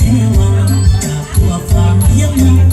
เทวาจากตัวฟ้ายังม